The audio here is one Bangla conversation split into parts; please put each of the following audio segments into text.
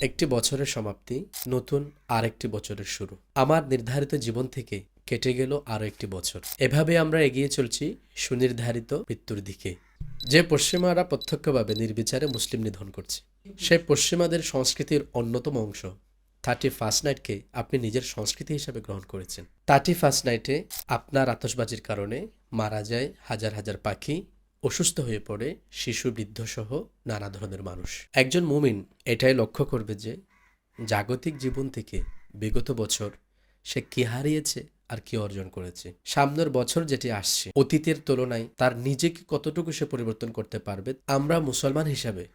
একটি বছরের সমাপ্তি, নতুন আরেকটি বছরের শুরু। আমার নির্ধারিত জীবন থেকে কেটে গেল আরও একটি বছর। এভাবে আমরা এগিয়ে চলছি সুনির্ধারিত মৃত্যুর দিকে। যে পশ্চিমারা প্রত্যক্ষভাবে নির্বিচারে মুসলিম নিধন করছে, সে পশ্চিমাদের সংস্কৃতির অন্যতম অংশ। থার্টি ফার্স্ট নাইটকে আপনি নিজের সংস্কৃতি হিসাবে গ্রহণ করেছেন। থার্টি ফার্স্ট নাইটে আপনার আতসবাজির কারণে মারা যায় হাজার হাজার পাখি অসুস্থ হয়ে পড়ে শিশু বৃদ্ধ সহ নানা ধরনের মানুষ। একজন মুমিন এটাই লক্ষ্য করবে যে জাগতিক জীবন থেকে বিগত বছর সে কি হারিয়েছে আর কি অর্জন করেছে। সামনের বছর যেটি আসছে, অতীতের তুলনায় তার নিজেকে কতটুকু সে পরিবর্তন করতে পারবে, আমরা মুসলমান হিসাবে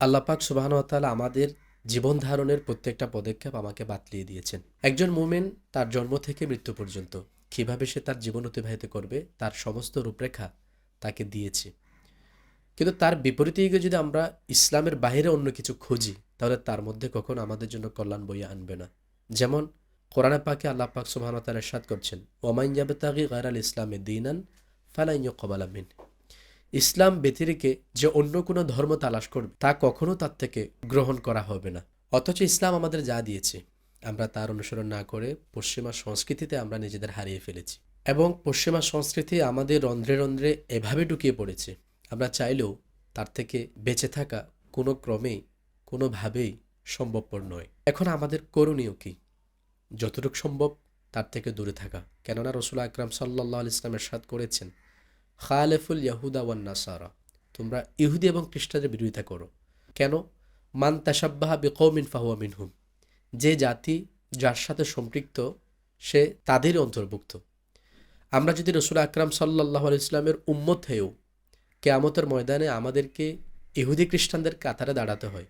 আল্লাপাক সুবাহনতালা আমাদের জীবন ধারণের প্রত্যেকটা পদক্ষেপ আমাকে বাতলিয়ে দিয়েছেন। একজন মুমিন তার জন্ম থেকে মৃত্যু পর্যন্ত কীভাবে সে তার জীবন অতিবাহিত করবে, তার সমস্ত রূপরেখা তাকে দিয়েছে। কিন্তু তার বিপরীতে যদি আমরা ইসলামের বাইরে অন্য কিছু খুঁজি, তাহলে তার মধ্যে কখন আমাদের জন্য কল্যাণ বইয়ে আনবে না। যেমন কোরআনে পাকে আল্লাহ পাক সুবহানাহু ওয়া তাআলা ইরশাদ করছেন, ওয়ামান ইয়াবতাগি গায়রাল ইসলামে দীনান ফালা ইউকবালা মিন। ইসলাম ব্যতিরেকে যে অন্য কোনো ধর্ম তালাশ করবে, তা কখনো তার থেকে গ্রহণ করা হবে না। অথচ ইসলাম আমাদের যা দিয়েছে, আমরা তার অনুসরণ না করে পশ্চিমা সংস্কৃতিতে আমরা নিজেদের হারিয়ে ফেলেছি। এবং পশ্চিমা সংস্কৃতি আমাদের রন্ধ্রে রন্ধ্রে এভাবে ঢুকিয়ে পড়েছে। আমরা চাইলেও তার থেকে বেঁচে থাকা কোনো ক্রমেই, কোনোভাবেই সম্ভবপর নয়। এখন আমাদের করণীয় কি? যতটুকু সম্ভব তার থেকে দূরে থাকা। কেননা রসুল আকরাম সাল্লাহ ইসলামের সাদ করেছেন, খালেফুল ইয়াহুদা ওয়ান নাসারা, তোমরা ইহুদি এবং খ্রিস্টানদের বিরোধিতা করো। কেন? মান তাসাব্বাহা বেকৌমিন ফাহুয়া মিনহুম, যে জাতি যার সাথে সম্পৃক্ত, সে তাদেরই অন্তর্ভুক্ত। আমরা যদি রসুল আকরাম সাল্লাহ ইসলামের উম্মত হয়েও কেয়ামতের ময়দানে আমাদেরকে ইহুদি খ্রিস্টানদের কাতারে দাঁড়াতে হয়,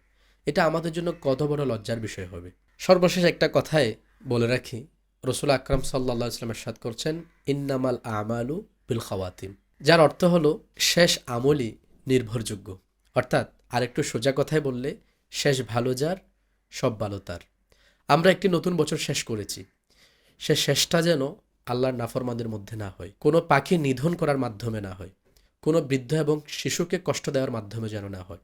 এটা আমাদের জন্য কত বড় লজ্জার বিষয় হবে। সর্বশেষ একটা কথায় বলে রাখি, রসুল আকরাম সাল্লাহ ইসলামের সাদ করছেন, ইন্নামাল আমালু বিল খাওয়াতিম যার অর্থ হলো শেষ আমলই নির্ভরযোগ্য। অর্থাৎ আরেকটু সোজা কথায় বললে, শেষ ভালো যার, সব ভালো তার। আমরা একটি নতুন বছর শেষ করেছি। সে শেষটা যেন আল্লাহর নাফরমাদের মধ্যে না হয়। কোনো পাখি নিধন করার মাধ্যমে না হয়। কোনো বৃদ্ধ এবং শিশুকে কষ্ট দেওয়ার মাধ্যমে যেন না হয়।